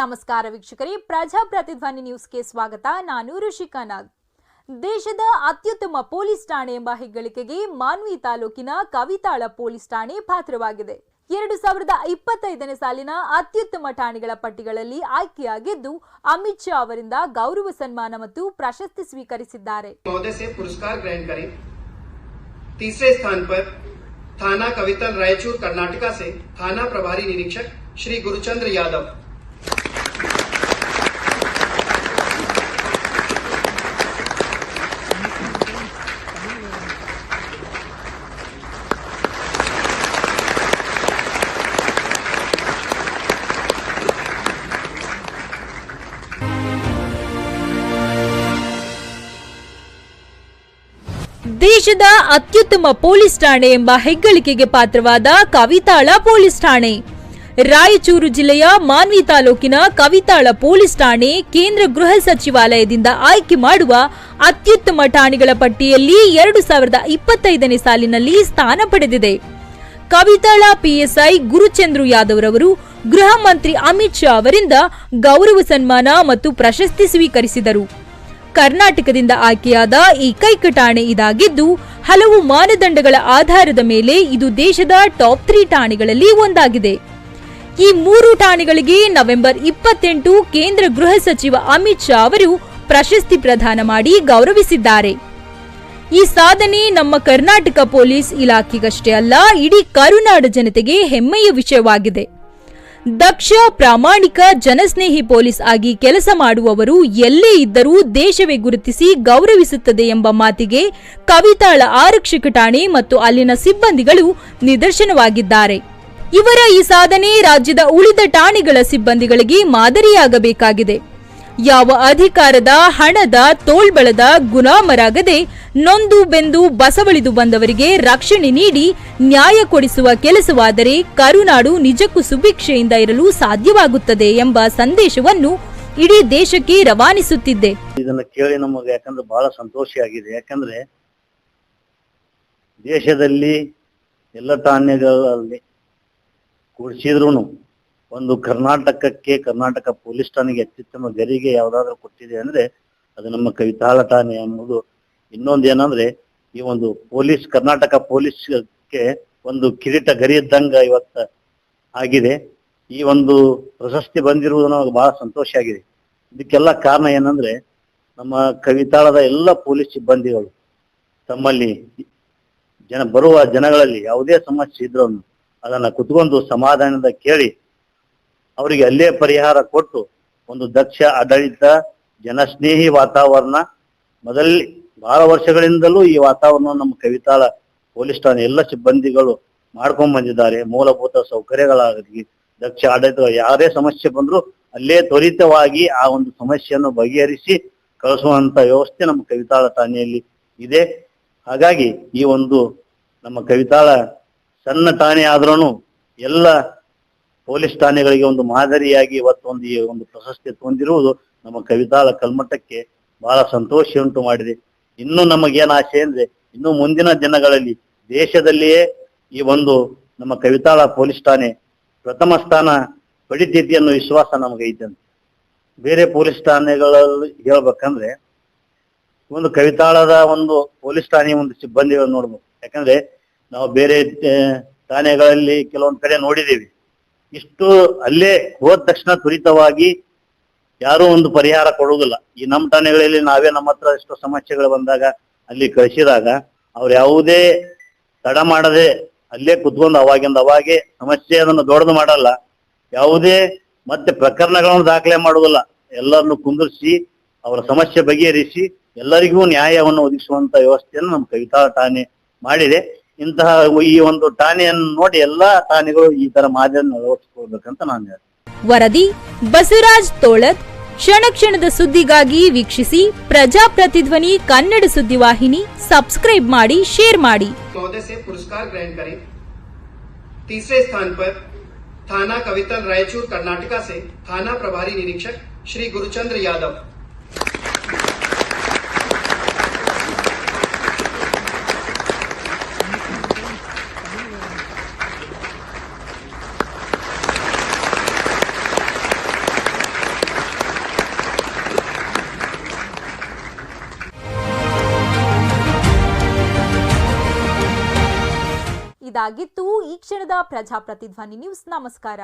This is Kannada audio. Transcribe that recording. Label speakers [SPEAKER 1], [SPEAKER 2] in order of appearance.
[SPEAKER 1] ನಮಸ್ಕಾರ ವೀಕ್ಷಕರೇ ಪ್ರಜಾಪ್ರತಿಧ್ವನಿ ನ್ಯೂಸ್ಗೆ ಸ್ವಾಗತ ನಾನು ಋಷಿಕಾ ನಾಗ್ ದೇಶದ ಅತ್ಯುತ್ತಮ ಪೊಲೀಸ್ ಠಾಣೆ ಎಂಬ ಹೆಗ್ಗಳಿಕೆಗೆ ಮಾನ್ವಿ ತಾಲೂಕಿನ ಕವಿತಾಳ ಪೊಲೀಸ್ ಠಾಣೆ ಪಾತ್ರವಾಗಿದೆ ಎರಡು ಸಾವಿರದ ಇಪ್ಪತ್ತೈದನೇ ಸಾಲಿನ ಅತ್ಯುತ್ತಮ ಠಾಣೆಗಳ ಪಟ್ಟಿಗಳಲ್ಲಿ ಆಯ್ಕೆಯಾಗಿದ್ದು ಅಮಿತ್ ಶಾ ಅವರಿಂದ ಗೌರವ ಸನ್ಮಾನ ಮತ್ತು ಪ್ರಶಸ್ತಿ ಸ್ವೀಕರಿಸಿದ್ದಾರೆ
[SPEAKER 2] महोदय से पुरस्कार ग्रहण करें तीसरे स्थान पर थाना कवितल रायचूर कर्नाटका से थाना प्रभारी निरीक्षक श्री गुरुचंद्र यादव
[SPEAKER 1] ದೇಶದ ಅತ್ಯುತ್ತಮ ಪೊಲೀಸ್ ಠಾಣೆ ಎಂಬ ಹೆಗ್ಗಳಿಕೆಗೆ ಪಾತ್ರವಾದ ಕವಿತಾಳ ಪೊಲೀಸ್ ಠಾಣೆ. ರಾಯಚೂರು ಜಿಲ್ಲೆಯ ಮಾನ್ವಿ ತಾಲೂಕಿನ ಕವಿತಾಳ ಪೊಲೀಸ್ ಠಾಣೆ ಕೇಂದ್ರ ಗೃಹ ಸಚಿವಾಲಯದಿಂದ ಆಯ್ಕೆ ಮಾಡುವ ಅತ್ಯುತ್ತಮ ಠಾಣೆಗಳ ಪಟ್ಟಿಯಲ್ಲಿ ಎರಡು ಸಾವಿರದ ಇಪ್ಪತ್ತೈದನೇ ಸಾಲಿನಲ್ಲಿ ಸ್ಥಾನ ಪಡೆದಿದೆ. ಕವಿತಾಳ ಪಿಎಸ್ಐ ಗುರುಚಂದ್ರು ಯಾದವ್ ರವರು, ಗೃಹ ಮಂತ್ರಿ ಅಮಿತ್ ಶಾ ಅವರಿಂದ ಗೌರವ ಸನ್ಮಾನ ಮತ್ತು ಪ್ರಶಸ್ತಿ ಸ್ವೀಕರಿಸಿದರು. ಕರ್ನಾಟಕದಿಂದ ಆಯ್ಕೆಯಾದ ಏಕೈಕ ಠಾಣೆ ಇದಾಗಿದ್ದು, ಹಲವು ಮಾನದಂಡಗಳ ಆಧಾರದ ಮೇಲೆ ಇದು ದೇಶದ ಟಾಪ್ ತ್ರೀ ಠಾಣೆಗಳಲ್ಲಿ ಒಂದಾಗಿದೆ. ಈ ಮೂರು ಠಾಣೆಗಳಿಗೆ ನವೆಂಬರ್ ಇಪ್ಪತ್ತೆಂಟು ಕೇಂದ್ರ ಗೃಹ ಸಚಿವ ಅಮಿತ್ ಶಾ ಅವರು ಪ್ರಶಸ್ತಿ ಪ್ರದಾನ ಮಾಡಿ ಗೌರವಿಸಿದ್ದಾರೆ. ಈ ಸಾಧನೆ ನಮ್ಮ ಕರ್ನಾಟಕ ಪೊಲೀಸ್ ಇಲಾಖೆಗಷ್ಟೇ ಅಲ್ಲ, ಇಡೀ ಕರುನಾಡ ಜನತೆಗೆ ಹೆಮ್ಮೆಯ ವಿಷಯವಾಗಿದೆ. ದಕ್ಷ ಪ್ರಾಮಾಣಿಕ ಜನಸ್ನೇಹಿ ಪೊಲೀಸ್ ಆಗಿ ಕೆಲಸ ಮಾಡುವವರು ಎಲ್ಲೇ ಇದ್ದರೂ ದೇಶವೇ ಗುರುತಿಸಿ ಗೌರವಿಸುತ್ತದೆ ಎಂಬ ಮಾತಿಗೆ ಕವಿತಾಳ ಆರಕ್ಷಕ ಠಾಣೆ ಮತ್ತು ಅಲ್ಲಿನ ಸಿಬ್ಬಂದಿಗಳು ನಿದರ್ಶನವಾಗಿದ್ದಾರೆ. ಇವರ ಈ ಸಾಧನೆ ರಾಜ್ಯದ ಉಳಿದ ಠಾಣೆಗಳ ಸಿಬ್ಬಂದಿಗಳಿಗೆ ಮಾದರಿಯಾಗಬೇಕಾಗಿದೆ. ಯಾವ ಅಧಿಕಾರದ ಹಣದ ತೋಳ್ಬಳದ ಗುಲಾಮರಾಗದೆ ನೊಂದು ಬೆಂದು ಬಸವಳಿದು ಬಂದವರಿಗೆ ರಕ್ಷಣೆ ನೀಡಿ ನ್ಯಾಯ ಕೊಡಿಸುವ ಕೆಲಸವಾದರೆ ಕರುನಾಡು ನಿಜಕ್ಕೂ ಸುಭಿಕ್ಷೆಯಿಂದ ಇರಲು ಸಾಧ್ಯವಾಗುತ್ತದೆ ಎಂಬ ಸಂದೇಶವನ್ನು ಇಡೀ ದೇಶಕ್ಕೆ ರವಾನಿಸುತ್ತಿದ್ದೆ.
[SPEAKER 3] ಇದನ್ನು ಕೇಳಿ ನಮಗೆ ಯಾಕಂದ್ರೆ ಬಹಳ ಸಂತೋಷ ಆಗಿದೆ. ಯಾಕಂದ್ರೆ ದೇಶದಲ್ಲಿ ಎಲ್ಲ ಧಾನ್ಯಗಳಲ್ಲಿ ಕೂಡಿಸಿದ್ರು ಒಂದು ಕರ್ನಾಟಕಕ್ಕೆ ಕರ್ನಾಟಕ ಪೊಲೀಸ್ ಠಾಣೆಗೆ ಅತ್ಯುತ್ತಮ ಗರಿಗೆ ಯಾವ್ದಾದ್ರು ಕೊಟ್ಟಿದೆ ಅಂದ್ರೆ ಅದು ನಮ್ಮ ಕವಿತಾಳ ಠಾಣೆ ಅನ್ನೋದು ಇನ್ನೊಂದು ಏನಂದ್ರೆ, ಈ ಒಂದು ಪೊಲೀಸ್, ಕರ್ನಾಟಕ ಪೊಲೀಸ್ಗೆ ಒಂದು ಕಿರೀಟ ಗರಿ ಇದ್ದಂಗ ಇವತ್ತ ಆಗಿದೆ. ಈ ಒಂದು ಪ್ರಶಸ್ತಿ ಬಂದಿರುವುದು ನಮಗೆ ಬಹಳ ಸಂತೋಷ ಆಗಿದೆ. ಇದಕ್ಕೆಲ್ಲ ಕಾರಣ ಏನಂದ್ರೆ, ನಮ್ಮ ಕವಿತಾಳದ ಎಲ್ಲ ಪೊಲೀಸ್ ಸಿಬ್ಬಂದಿಗಳು ತಮ್ಮಲ್ಲಿ ಜನ ಬರುವ ಜನಗಳಲ್ಲಿ ಯಾವುದೇ ಸಮಸ್ಯೆ ಇದ್ರೂ ಅದನ್ನ ಕುತ್ಕೊಂಡು ಸಮಾಧಾನದ ಕೇಳಿ ಅವರಿಗೆ ಅಲ್ಲೇ ಪರಿಹಾರ ಕೊಟ್ಟು ಒಂದು ದಕ್ಷ, ಆಡಳಿತ, ಜನಸ್ನೇಹಿ ವಾತಾವರಣ. ಮೊದಲೇ ಬಹಳ ವರ್ಷಗಳಿಂದಲೂ ಈ ವಾತಾವರಣ ನಮ್ಮ ಕವಿತಾಳ ಪೊಲೀಸ್ ಠಾಣೆ ಎಲ್ಲ ಸಿಬ್ಬಂದಿಗಳು ಮಾಡ್ಕೊಂಡ್ ಬಂದಿದ್ದಾರೆ. ಮೂಲಭೂತ ಸೌಕರ್ಯಗಳಾಗಲಿ, ದಕ್ಷ ಆಡಳಿತ ಯಾರೇ ಸಮಸ್ಯೆ ಬಂದ್ರು ಅಲ್ಲೇ ತ್ವರಿತವಾಗಿ ಆ ಒಂದು ಸಮಸ್ಯೆಯನ್ನು ಬಗೆಹರಿಸಿ ಕಳಿಸುವಂತ ವ್ಯವಸ್ಥೆ ನಮ್ಮ ಕವಿತಾಳ ಠಾಣೆಯಲ್ಲಿ ಇದೆ. ಹಾಗಾಗಿ ಈ ಒಂದು ನಮ್ಮ ಕವಿತಾಳ ಸಣ್ಣ ಠಾಣೆ ಆದ್ರೂ ಎಲ್ಲ ಪೊಲೀಸ್ ಠಾಣೆಗಳಿಗೆ ಒಂದು ಮಾದರಿಯಾಗಿ ಇವತ್ತು ಒಂದು ಈ ಒಂದು ಪ್ರಶಸ್ತಿ ಹೊಂದಿರುವುದು ನಮ್ಮ ಕವಿತಾಳ ಕಲ್ಮಠಕ್ಕೆ ಬಹಳ ಸಂತೋಷ ಉಂಟು ಮಾಡಿದೆ. ಇನ್ನು ನಮಗೇನು ಆಸೆ ಅಂದ್ರೆ ಇನ್ನು ಮುಂದಿನ ದಿನಗಳಲ್ಲಿ ದೇಶದಲ್ಲಿಯೇ ಈ ಒಂದು ನಮ್ಮ ಕವಿತಾಳ ಪೊಲೀಸ್ ಠಾಣೆ ಪ್ರಥಮ ಸ್ಥಾನ ಪಡಿತೈತಿ ಅನ್ನೋ ವಿಶ್ವಾಸ ನಮಗೆ ಐತೆ ಅಂತ. ಬೇರೆ ಪೊಲೀಸ್ ಠಾಣೆಗಳಲ್ಲಿ ಹೇಳ್ಬೇಕಂದ್ರೆ ಒಂದು ಕವಿತಾಳದ ಒಂದು ಪೊಲೀಸ್ ಠಾಣೆ ಒಂದು ಸಿಬ್ಬಂದಿಗಳು ನೋಡ್ಬೇಕು. ಯಾಕಂದ್ರೆ ನಾವು ಬೇರೆ ಠಾಣೆಗಳಲ್ಲಿ ಕೆಲವೊಂದು ಕಡೆ ನೋಡಿದೀವಿ ಇಷ್ಟು ಅಲ್ಲೇ ಹೋದ ತಕ್ಷಣ ತ್ವರಿತವಾಗಿ ಯಾರೂ ಒಂದು ಪರಿಹಾರ ಕೊಡುವುದಿಲ್ಲ. ಈ ನಮ್ಮ ಠಾಣೆಗಳಲ್ಲಿ ನಾವೇ ನಮ್ಮ ಹತ್ರ ಎಷ್ಟೋ ಸಮಸ್ಯೆಗಳು ಬಂದಾಗ ಅಲ್ಲಿ ಕಳಿಸಿದಾಗ ಅವ್ರು ಯಾವುದೇ ತಡ ಮಾಡದೆ ಅಲ್ಲೇ ಕುತ್ಕೊಂಡು ಅವಾಗಿಂದ ಅವಾಗೆ ಸಮಸ್ಯೆ ಅದನ್ನು ದೊಡ್ಡದು ಮಾಡಲ್ಲ. ಯಾವುದೇ ಮತ್ತೆ ಪ್ರಕರಣಗಳನ್ನು ದಾಖಲೆ ಮಾಡುವುದಿಲ್ಲ. ಎಲ್ಲರನ್ನು ಕುಂದಿರಿಸಿ ಅವರ ಸಮಸ್ಯೆ ಬಗೆಹರಿಸಿ ಎಲ್ಲರಿಗೂ ನ್ಯಾಯವನ್ನು ಒದಗಿಸುವಂತ ವ್ಯವಸ್ಥೆಯನ್ನು ನಮ್ಮ ಕವಿತಾ ಠಾಣೆ ಮಾಡಿದೆ. ಇಂತಹ ಈ ಒಂದು ಠಾಣೆಯನ್ನು ನೋಡಿ ಎಲ್ಲಾ ಠಾಣೆಗಳು ಈ ತರ ಮಾದರಿಯನ್ನು ಅಳವಡಿಸಿಕೊಳ್ಬೇಕಂತ ನಾನು ಹೇಳ್ತೀನಿ
[SPEAKER 1] ವರದಿ ಬಸವರಾಜ್ ತೋಳತ್ ಕ್ಷಣ ಕ್ಷಣದ ಸುದ್ದಿಗಾಗಿ ವೀಕ್ಷಿಸಿ ಪ್ರಜಾಪ್ರತಿಧ್ವನಿ ಕನ್ನಡ ಸುದ್ದಿವಾಹಿನಿ ಸಬ್ಸ್ಕ್ರೈಬ್ ಮಾಡಿ ಶೇರ್ ಮಾಡಿ
[SPEAKER 2] महोदय से पुरस्कार ग्रहण करें तीसरे स्थान पर थाना कवितल रायचूर कर्नाटका से थाना प्रभारी निरीक्षक श्री गुरुचंद्र यादव
[SPEAKER 1] ಇದಾಗಿತ್ತು. ಈ ಕ್ಷಣದ ಪ್ರಜಾಪ್ರತಿಧ್ವನಿ ನ್ಯೂಸ್. ನಮಸ್ಕಾರ.